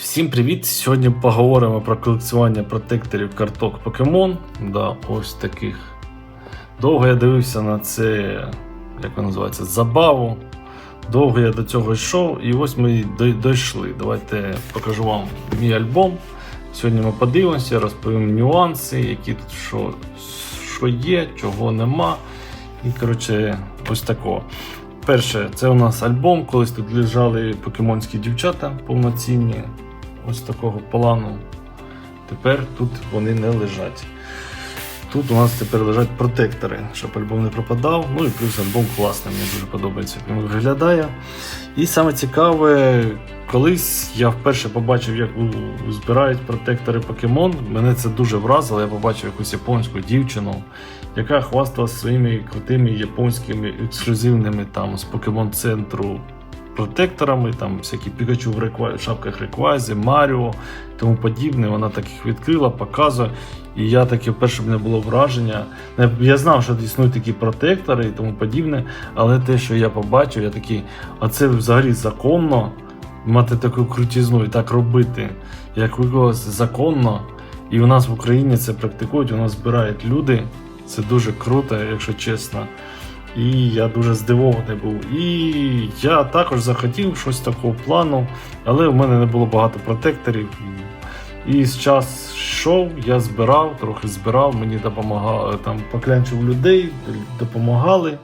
Всім привіт! Сьогодні поговоримо про колекціонування протекторів карток Покемон. Да, ось таких. Довго я дивився на це, як воно називається, забаву. Довго я до цього йшов, і ось ми дійшли. Давайте покажу вам мій альбом. Сьогодні ми подивимося, розповім нюанси, які тут що, що є, чого нема. І коротше, ось такого. Перше, це у нас альбом, колись тут лежали покемонські дівчата повноцінні, ось такого плану. Тепер тут вони не лежать. Тут у нас тепер лежать протектори, щоб альбом не пропадав. Ну і плюс альбом класний, мені дуже подобається, як він виглядає. І саме цікаве, колись я вперше побачив, як збирають протектори покемон. Мене це дуже вразило. Я побачив якусь японську дівчину, яка хвасталася своїми крутими японськими ексклюзивними там з покемон центру протекторами, там всякі Пікачу в реква... шапках Реквазі, Маріо тому подібне. Вона так їх відкрила, показує. І я таке вперше в мене було враження. Я знав, що існують такі протектори і тому подібне, але те, що я побачив, я такий, а це взагалі законно мати таку крутізну і так робити, як виявилося законно. І у нас в Україні це практикують, у нас збирають люди. Це дуже круто, якщо чесно. І я дуже здивований був. І я також захотів щось такого плану, але в мене не було багато протекторів. І з час йшов, я збирав, трохи збирав, мені допомагали, там поклянчив людей, допомагали.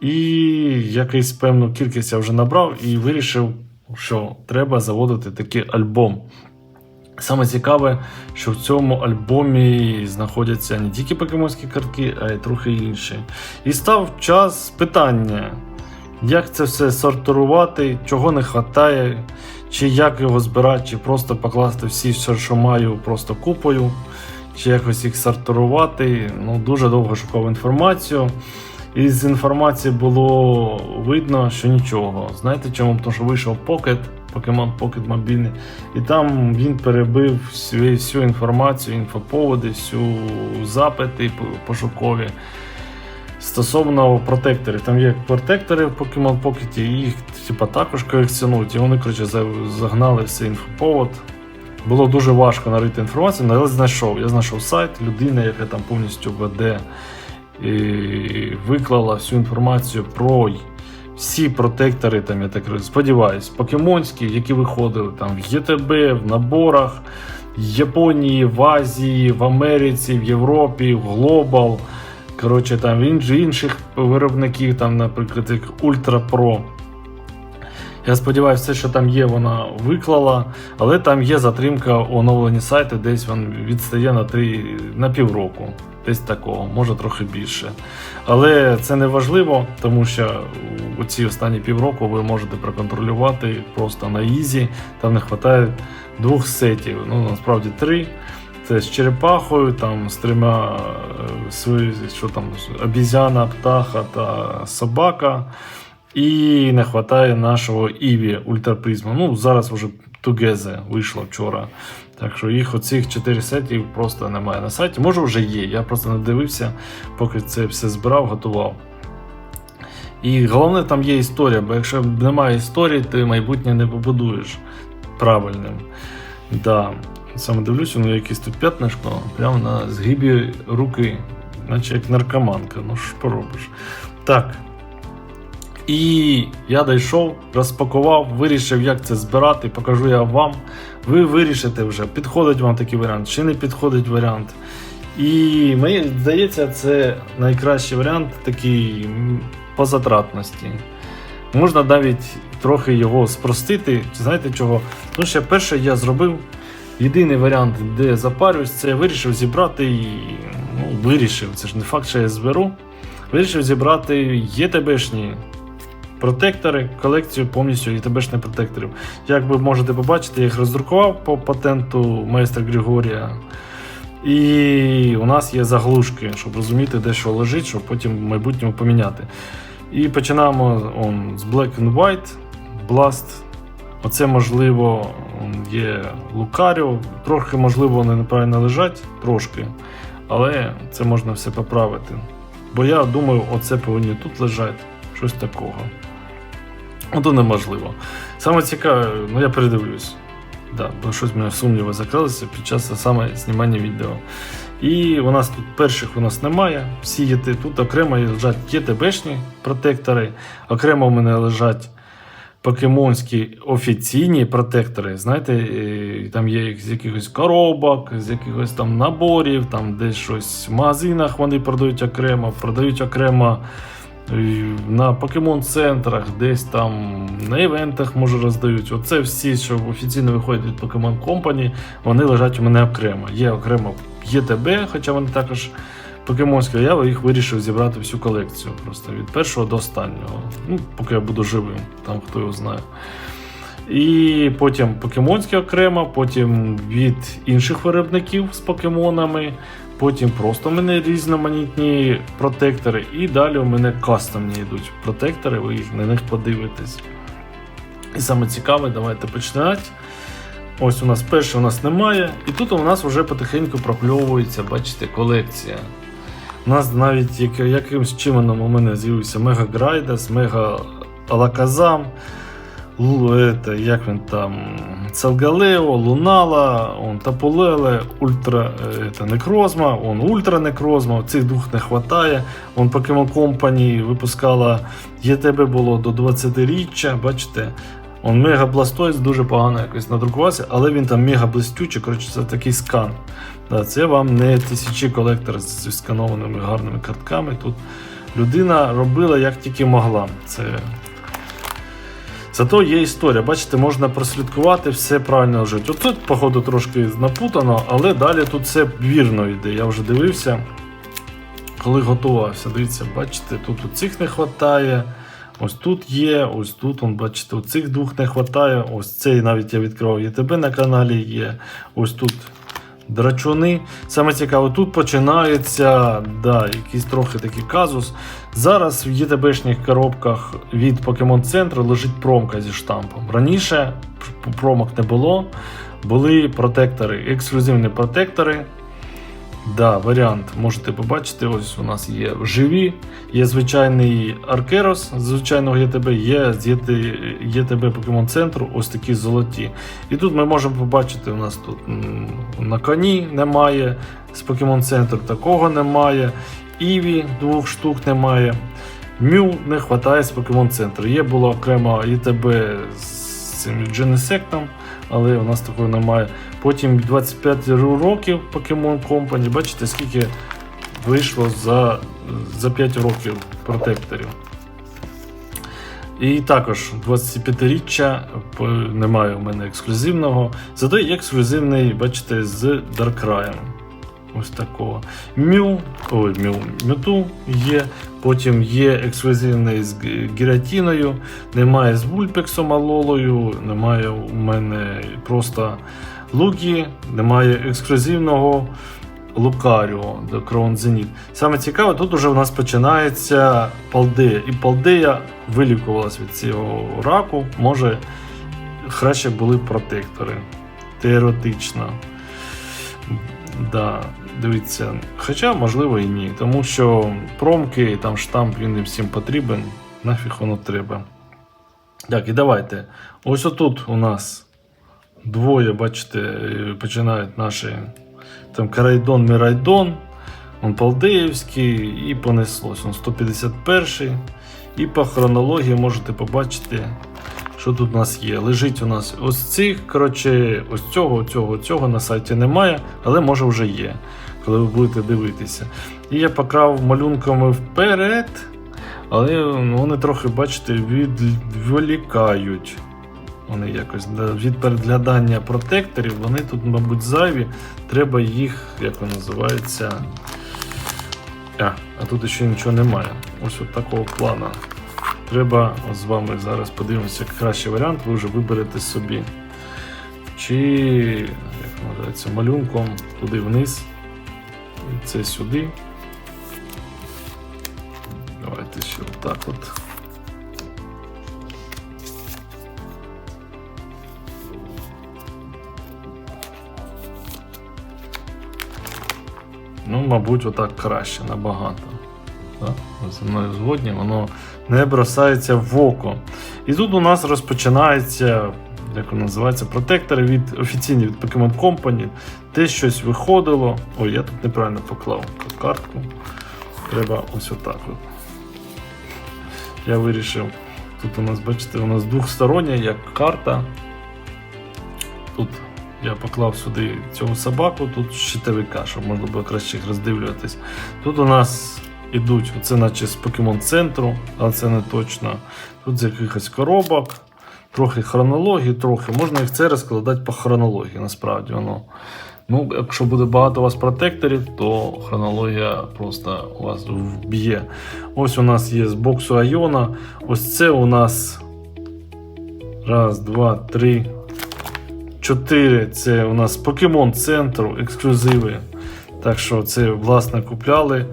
І якийсь певну кількість я вже набрав і вирішив, що треба заводити такий альбом. Саме цікаве, що в цьому альбомі знаходяться не тільки покемонські картки, а й трохи інші. І став час питання, як це все сортувати, чого не вистачає, чи як його збирати, чи просто покласти всі, все, що маю, просто купою, чи якось їх сортувати. Ну, дуже довго шукав інформацію. І з інформації було видно, що нічого. Знаєте чому? Тому що вийшов Pocket, Pokemon Pocket мобільний, і там він перебив всю, всю інформацію, інфоповоди, всю запити пошукові. Стосовно протекторів, там є протектори в Pokemon Pocket, їх типа, також колекціонують. І вони коротше, загнали все інфоповод. Було дуже важко нарити інформацію, але знайшов. Я знайшов сайт, людина, яка там повністю веде і виклала всю інформацію про всі протектори, там, я так сподіваюся, покемонські, які виходили там в ЄТБ, в наборах, в Японії, в Азії, в Америці, в Європі, в Global. Коротше, там інших виробників, там, наприклад, як Ultra Pro. Я сподіваюся, все, що там є, вона виклала, але там є затримка у оновленні сайту, десь він відстає на, три, на півроку. Десь такого, може трохи більше. Але це не важливо, тому що у ці останні півроку ви можете проконтролювати просто на ізі. Там не вистачає двох сетів. Ну насправді три. Це з черепахою, там з трьома е, що там, обізяна, птаха та собака. І не вистачає нашого Іві Ультрапризма. Ну, зараз вже Тугезе вийшло вчора. Так що їх оцих 4 сетів просто немає на сайті. Може вже є. Я просто не дивився, поки це все збирав, готував. І головне там є історія, бо якщо немає історії, ти майбутнє не побудуєш правильним. Да. Саме дивлюсь, ну якесь тут п'ятнишко, прямо на згибі руки, наче як наркоманка. Ну що поробиш. Так. І я дійшов, розпакував, вирішив, як це збирати, покажу я вам. Ви вирішите вже, підходить вам такий варіант, чи не підходить варіант. І мені здається, це найкращий варіант такий по затратності. Можна навіть трохи його спростити. Знаєте чого? Ну, ще перше я зробив єдиний варіант, де я запарююсь, це я вирішив зібрати і ну, вирішив, це ж не факт, що я зберу. Вирішив зібрати ЄТБшні протектори, колекцію повністю ЄТБшних протекторів. Як ви можете побачити, я їх роздрукував по патенту майстра Григорія. І у нас є заглушки, щоб розуміти, де що лежить, щоб потім в майбутньому поміняти. І починаємо он, з Black and White, Blast. Оце можливо є Lucario. Трохи, можливо, вони неправильно лежать, трошки. Але це можна все поправити. Бо я думаю, оце повинні тут лежати. Щось такого. Ото неможливо. Саме цікаве, ну я передивлюсь. Да, бо щось в мене сумніви закрилися під час саме знімання відео. І у нас тут перших у нас немає. Всі є тут окремо лежать ЄТБшні протектори, окремо у мене лежать покемонські офіційні протектори. Знаєте, е, там є з якихось коробок, з якихось там наборів, там десь щось в магазинах вони продають окремо, продають окремо на покемон-центрах, десь там на івентах може роздають. Оце всі, що офіційно виходять від Pokemon Company, вони лежать у мене окремо. Є окремо ЄТБ, хоча вони також покемонські, я їх вирішив зібрати всю колекцію просто від першого до останнього. Ну, поки я буду живим, там хто його знає. І потім покемонські окремо, потім від інших виробників з покемонами, потім просто в мене різноманітні протектори, і далі у мене кастомні йдуть протектори, ви їх на них подивитесь. І саме цікаве, давайте починати. Ось у нас перший у нас немає, і тут у нас вже потихеньку прокльовується, бачите, колекція. У нас навіть як, якимсь чином у мене з'явився Мега Грайдас, Мега Алаказам, Лу, это, як він там, Целгалео, Лунала, он Тапулеле, Ультра это, Некрозма, он Ультра Некрозма, цих двох не вистачає. Он Pokemon Company випускала ЄТБ було до 20-річчя, бачите. Он Мега Бластойс дуже погано якось надрукувався, але він там мега блистючий, коротше, це такий скан. Да, це вам не тисячі колектор зі сканованими гарними картками. Тут людина робила як тільки могла. Це... Зато є історія. Бачите, можна прослідкувати, все правильно лежить. От тут, походу, трошки напутано, але далі тут все вірно йде. Я вже дивився, коли готувався. Дивіться, бачите, тут цих не вистачає. Ось тут є, ось тут, он, бачите, цих двох не вистачає. Ось цей навіть я відкривав ЄТБ на каналі є. Ось тут драчуни. Саме цікаве, тут починається да, якийсь трохи такий казус. Зараз в ЄТБшних коробках від Pokemon Центру лежить промка зі штампом. Раніше промок не було. Були протектори, ексклюзивні протектори. Да, варіант можете побачити. Ось у нас є живі, є звичайний Аркерос з звичайного ЄТБ, є з ЄТ, ЄТБ Pokemon центру, ось такі золоті. І тут ми можемо побачити, у нас тут на коні немає, з Pokemon центру такого немає. Іві двох штук немає. Мю не вистачає з Pokemon центру. Є було окремо ЄТБ з цим Genesectом, але у нас такого немає. Потім 25 років Pokemon Company. Бачите, скільки вийшло за, за 5 років протекторів. І також 25-річчя немає у мене ексклюзивного. Зато є ексклюзивний, бачите, з Darkrai. Ось такого. Мю, ой, Мю, Мюту є. Потім є ексклюзивний з гіратіною, немає з Вульпексом Алолою, немає у мене просто Лугі, немає ексклюзивного Лукаріо до Кроун Зеніт. Саме цікаве, тут уже у нас починається Палдея. І Палдея вилікувалась від цього раку. Може, краще були протектори. Теоретично. Да, дивіться. Хоча, можливо, і ні. Тому що промки, там штамп, він не всім потрібен. Нафіг воно треба. Так, і давайте. Ось отут у нас двоє, бачите, починають наші там Карайдон, Мірайдон, он Палдеївський, і понеслось. Он 151. І по хронології можете побачити, що тут у нас є. Лежить у нас ось цих, коротше, ось цього, цього, цього на сайті немає, але може вже є, коли ви будете дивитися. І я покрав малюнками вперед, але вони трохи, бачите, відволікають. Вони якось від переглядання протекторів, вони тут, мабуть, зайві. Треба їх, як воно називається. А, а тут ще нічого немає. Ось от такого плану. Треба з вами зараз подивимося, як кращий варіант, ви вже виберете собі. Чи як називається, малюнком туди вниз. І це сюди. Давайте ще отак от. Ну, мабуть, отак краще набагато. Так? Зі мною згодні, воно не бросається в око. І тут у нас розпочинається, як воно називається, протектори від офіційні від Pokemon Company. Те щось виходило. Ой, я тут неправильно поклав картку. Треба ось отак. От. Я вирішив. Тут у нас, бачите, у нас двохстороння, як карта. Тут я поклав сюди цього собаку, тут щитовика, щоб можна було краще їх роздивлюватись. Тут у нас ідуть, це наче з покемон центру, але це не точно. Тут з якихось коробок, трохи хронології, трохи. Можна їх це розкладати по хронології, насправді воно. Ну, якщо буде багато у вас протекторів, то хронологія просто у вас вб'є. Ось у нас є з боксу Айона. Ось це у нас. Раз, два, три, чотири. Це у нас покемон центру, ексклюзиви. Так що це власне купляли.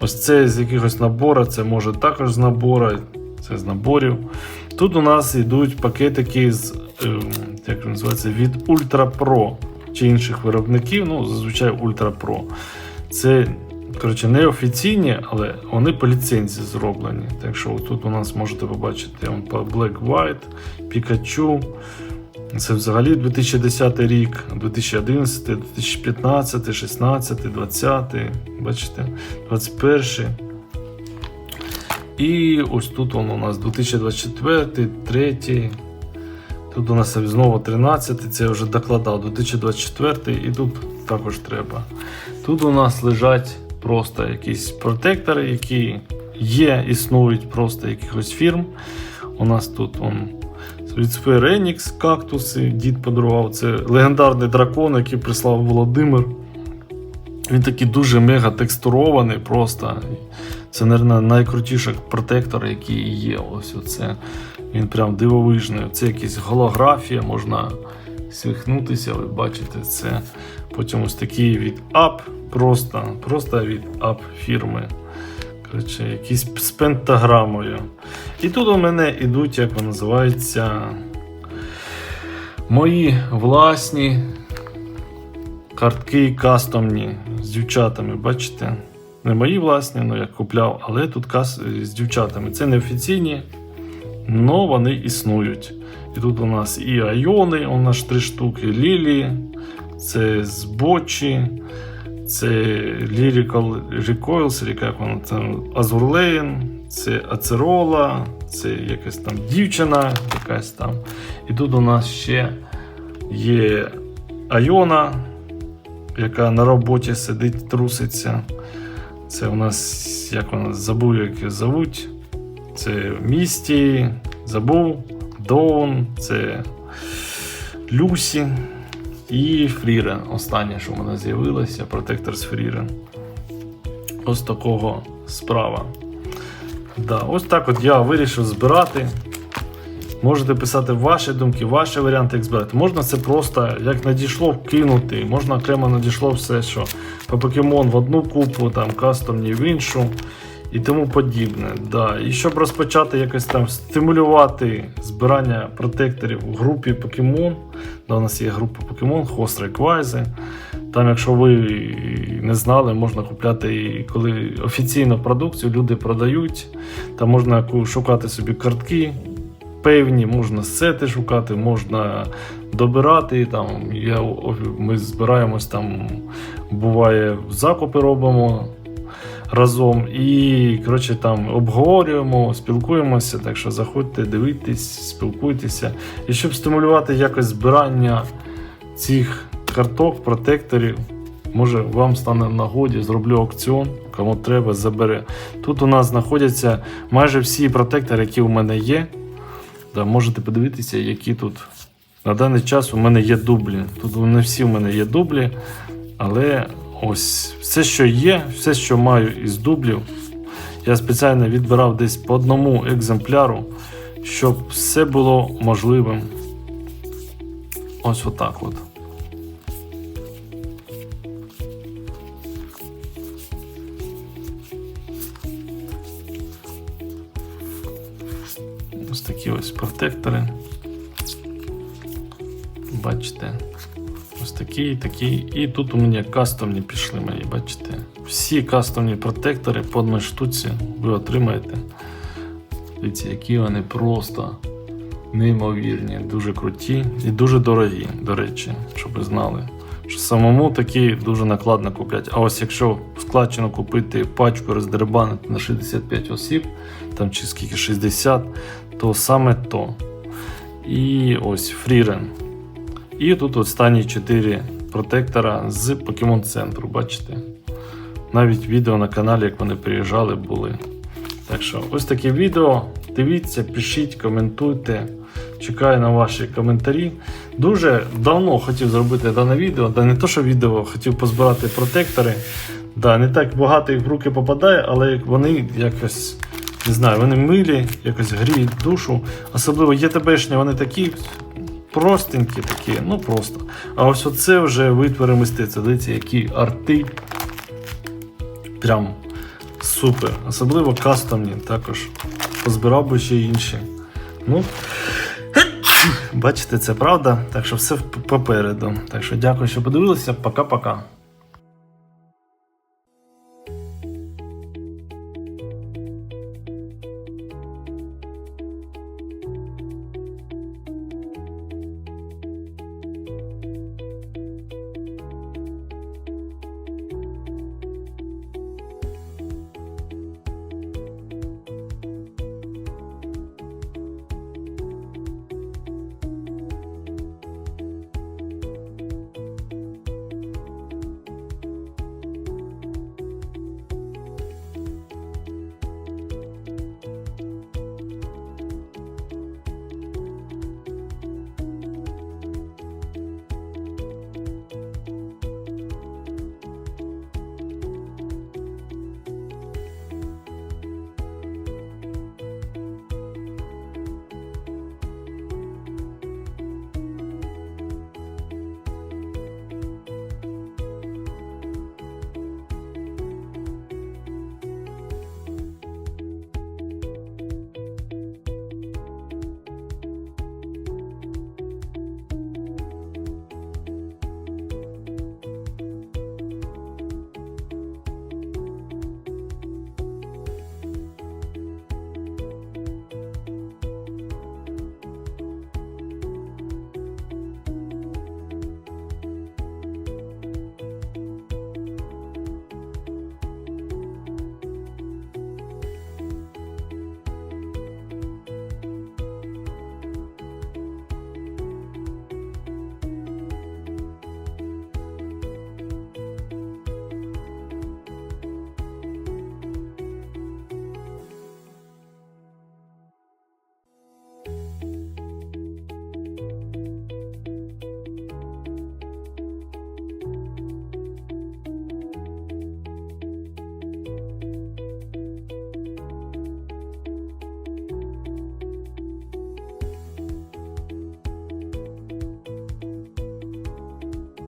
Ось це з якихось набору, це може також з набору, це з наборів. Тут у нас йдуть пакетики з ем, як називається, від Ultra Pro чи інших виробників, ну, зазвичай Ultra Pro. Це коротше, не офіційні, але вони по ліцензії зроблені. Так що тут у нас можете побачити по Black White, Pikachu. Це взагалі 2010 рік, 2011, 2015, 2016, 2020, бачите, 21. І ось тут он у нас 2024, 2023. Тут у нас знову 13, це я вже докладав 2024 і тут також треба. Тут у нас лежать просто якісь протектори, які є, існують просто якихось фірм. У нас тут он, від Square Enix кактуси, дід подарував. Це легендарний дракон, який прислав Володимир. Він такий дуже мега текстурований, просто. Це, мабуть, найкрутіший протектор, який є. Ось оце. Він прям дивовижний. Це якась голографія, можна свихнутися, ви бачите це. Потім ось такий від Up, просто, просто від Up фірми. Коротше, якийсь з пентаграмою. І тут у мене йдуть, як воно називається, мої власні картки кастомні з дівчатами, бачите? Не мої власні, ну я купляв, але тут кас з дівчатами. Це не офіційні, але вони існують. І тут у нас і айони, у нас три штуки, лілі, це з бочі, це Lyrical Recoils, як воно там, Азурлейн, це Ацерола, це якась там дівчина, якась там. І тут у нас ще є Айона, яка на роботі сидить, труситься. Це у нас, як вона забув, як її зовуть. Це Місті, забув, Доун, це Люсі і Фрірен. Останнє, що в мене з'явилося, протектор з Фрірен. Ось такого справа. Да, ось так от я вирішив збирати. Можете писати ваші думки, ваші варіанти, як збирати. Можна це просто як надійшло кинути. Можна окремо надійшло все, що по покемон в одну купу, там кастомні в іншу і тому подібне. Да. І щоб розпочати якось там стимулювати збирання протекторів в групі покемон. Да, у нас є група покемон, хост Реквайзи. Там, якщо ви не знали, можна купляти і коли офіційну продукцію люди продають. Там можна шукати собі картки певні, можна сети шукати, можна добирати. Там, я, Ми збираємось там, буває, закупи робимо разом і коротше, там обговорюємо, спілкуємося. Так що заходьте, дивитесь, спілкуйтеся. І щоб стимулювати якось збирання цих карток, протекторів. Може, вам стане в нагоді, зроблю аукціон, кому треба, забере. Тут у нас знаходяться майже всі протектори, які у мене є. Да, можете подивитися, які тут. На даний час у мене є дублі. Тут не всі у мене є дублі, але ось все, що є, все, що маю із дублів, я спеціально відбирав десь по одному екземпляру, щоб все було можливим. Ось отак от. Ось такі ось протектори. Бачите? Такі, такі. І тут у мене кастомні пішли мої, бачите? Всі кастомні протектори по одній штуці ви отримаєте. Дивіться, які вони просто неймовірні, дуже круті і дуже дорогі, до речі, щоб ви знали. Що самому такі дуже накладно купляти. А ось якщо складчину купити пачку роздербанити на 65 осіб, там чи скільки 60, то саме то. І ось фрірен. І тут останні 4 протектора з Покемон центру, бачите? Навіть відео на каналі, як вони приїжджали, були. Так що, ось таке відео. Дивіться, пишіть, коментуйте. Чекаю на ваші коментарі. Дуже давно хотів зробити дане відео. Да не то, що відео, хотів позбирати протектори. Да, не так багато їх в руки попадає, але вони якось. Не знаю, вони милі, якось гріють душу. Особливо ЄТБшні, вони такі простенькі, такі, ну просто. А ось оце вже витвори мистецтва. Дивіться, які арти. Прям супер. Особливо кастомні також. Позбирав би ще інші. Ну, бачите, це правда. Так що все попереду. Так що дякую, що подивилися. Пока-пока.